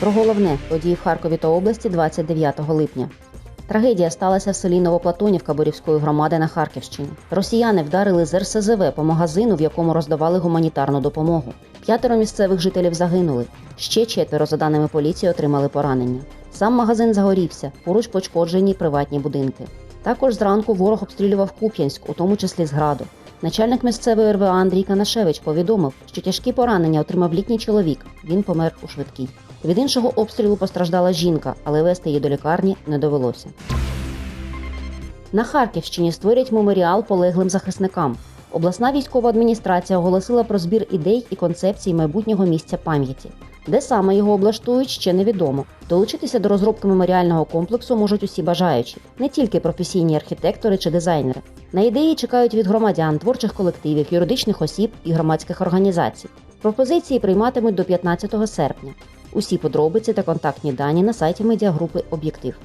Про головне події в Харкові та області 29 липня. Трагедія сталася в селі Новоплатонівка Борівської громади на Харківщині. Росіяни вдарили з РСЗВ по магазину, в якому роздавали гуманітарну допомогу. П'ятеро місцевих жителів загинули. Ще четверо, за даними поліції, отримали поранення. Сам магазин загорівся, поруч пошкоджені приватні будинки. Також зранку ворог обстрілював Куп'янськ, у тому числі з граду. Начальник місцевої РВА Андрій Канашевич повідомив, що тяжкі поранення отримав літній чоловік. Він помер у швидкій. Від іншого обстрілу постраждала жінка, але вести її до лікарні не довелося. На Харківщині створять меморіал полеглим захисникам. Обласна військова адміністрація оголосила про збір ідей і концепцій майбутнього місця пам'яті. Де саме його облаштують, ще невідомо. Долучитися до розробки меморіального комплексу можуть усі бажаючі, не тільки професійні архітектори чи дизайнери. На ідеї чекають від громадян, творчих колективів, юридичних осіб і громадських організацій. Пропозиції прийматимуть до 15 серпня. Усі подробиці та контактні дані на сайті медіагрупи Об'єктив.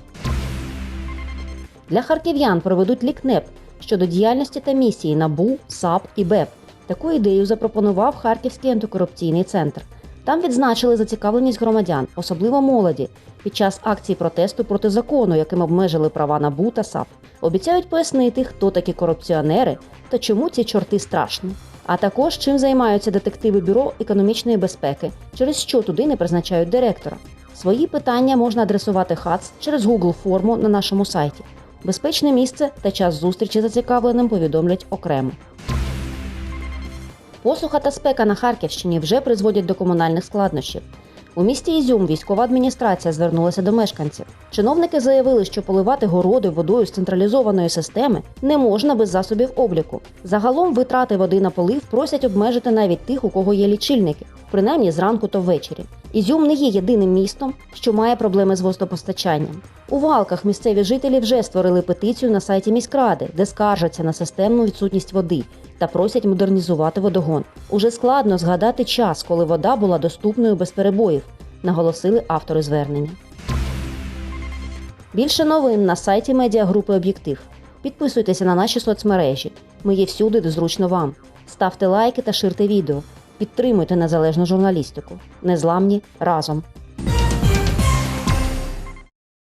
Для харків'ян проведуть лікнеп щодо діяльності та місії НАБУ, САП і БЕП. Таку ідею запропонував Харківський антикорупційний центр. Там відзначили зацікавленість громадян, особливо молоді, під час акції протесту проти закону, яким обмежили права НАБУ та САП. Обіцяють пояснити, хто такі корупціонери та чому ці чорти страшні. А також чим займаються детективи бюро економічної безпеки, через що туди не призначають директора. Свої питання можна адресувати ХАЦ через Google форму на нашому сайті. Безпечне місце та час зустрічі зацікавленим повідомлять окремо. Посуха та спека на Харківщині вже призводять до комунальних складнощів. У місті Ізюм військова адміністрація звернулася до мешканців. Чиновники заявили, що поливати городи водою з централізованої системи не можна без засобів обліку. Загалом витрати води на полив просять обмежити навіть тих, у кого є лічильники, принаймні зранку то ввечері. Ізюм не є єдиним містом, що має проблеми з водопостачанням. У валках місцеві жителі вже створили петицію на сайті міськради, де скаржаться на системну відсутність води та просять модернізувати водогон. Уже складно згадати час, коли вода була доступною без перебоїв, наголосили автори звернення. Більше новин на сайті медіагрупи Об'єктив. Підписуйтеся на наші соцмережі. Ми є всюди, де зручно вам. Ставте лайки та ширте відео. Підтримуйте незалежну журналістику. Незламні разом.